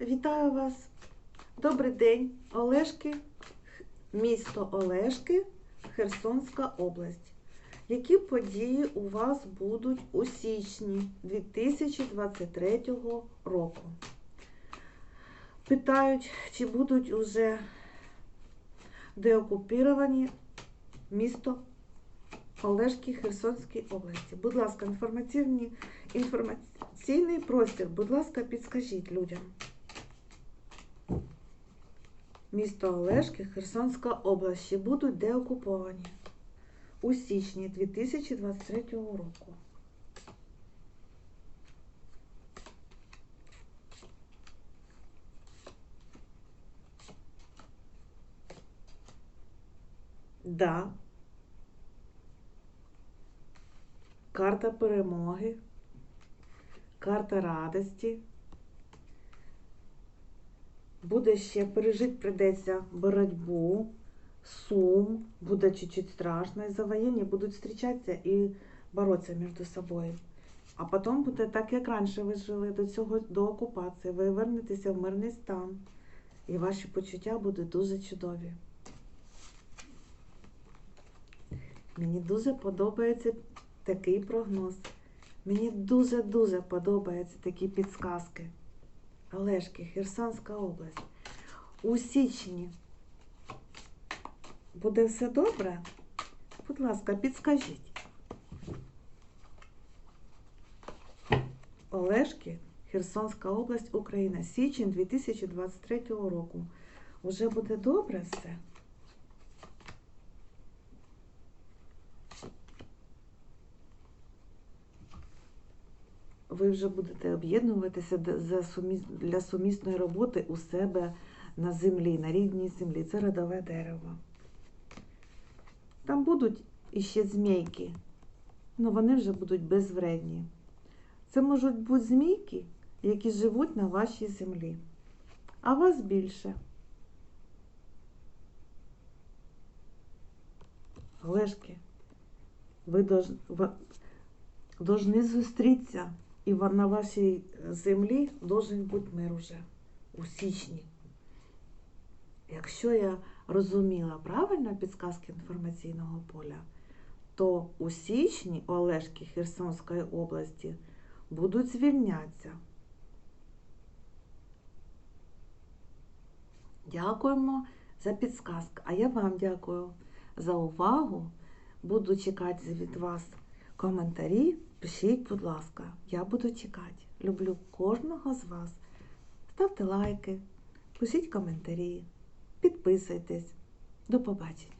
Вітаю вас! Добрий день, Олешки, місто Олешки, Херсонська область. Які події у вас будуть у січні 2023 року? Питають, чи будуть уже деокупіровані місто Олешки Херсонської області. Будь ласка, інформаційний, простір, будь ласка, підскажіть людям. Місто Олешки, Херсонська область ще будуть деокуповані у січні 2023 року. Да. Карта перемоги, карта радості. Буде ще пережити прийдеться боротьбу, сум, буде чуть-чуть страшно. І завоєнні будуть зустрічатися і боротися між собою. А потім буде так, як раніше ви жили до цього до окупації. Ви вернетеся в мирний стан. І ваші почуття будуть дуже чудові. Мені дуже подобається такий прогноз. Мені дуже-дуже подобаються такі підсказки. Олешки, Херсонська область. У січні буде все добре? Будь ласка, підскажіть. Олешки, Херсонська область, Україна. Січень 2023 року. Уже буде добре все? Ви вже будете об'єднуватися для сумісної роботи у себе на землі, на рідній землі. Це родове дерево. Там будуть іще змійки, але вони вже будуть безвредні. Це можуть бути змійки, які живуть на вашій землі. А вас більше. Олешки, ви должны зустрітися. І на вашій землі должен бути мир уже у січні. Якщо я розуміла правильно підсказки інформаційного поля, то у січні Олешки Херсонської області будуть звільнятися. Дякуємо за підсказку. А я вам дякую за увагу. Буду чекати від вас коментарі. Пишіть, будь ласка, я буду чекати. Люблю кожного з вас. Ставте лайки, пишіть коментарі, підписуйтесь. До побачення.